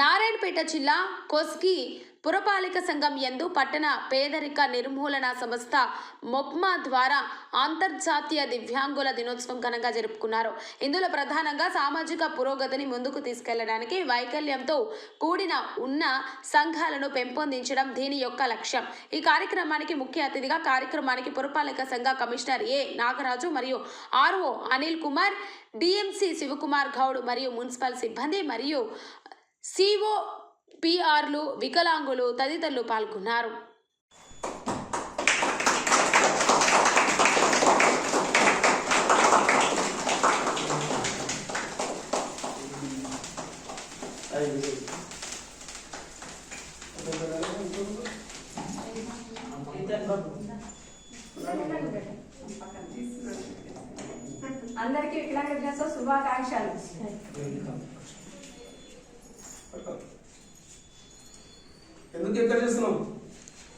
నారాయణపేట జిల్లా కొస్గి పురపాలిక సంఘం యందు పట్టణ పేదరిక నిర్మూలన సంస్థ మొప్మా ద్వారా అంతర్జాతీయ దివ్యాంగుల దినోత్సవం ఘనంగా జరుపుకున్నారు. ఇందులో ప్రధానంగా సామాజిక పురోగతిని ముందుకు తీసుకెళ్ళడానికి వైకల్యంతో కూడిన ఉన్న సంఘాలను పెంపొందించడం దీని యొక్క లక్ష్యం. ఈ కార్యక్రమానికి ముఖ్య అతిథిగా కార్యక్రమానికి పురపాలిక సంఘ కమిషనర్ ఏ నాగరాజు మరియు ఆర్ఓ అనిల్ కుమార్ డిఎంసి శివకుమార్ గౌడ్ మరియు మున్సిపల్ సిబ్బంది మరియు సిఓ పిఆర్లు వికలాంగులు తదితరులు పాల్గొన్నారు. అందరికీ వికలాంగ దినోత్సవ శుభాకాంక్షలు. ఎందుకు ఎక్కడ చేస్తున్నాం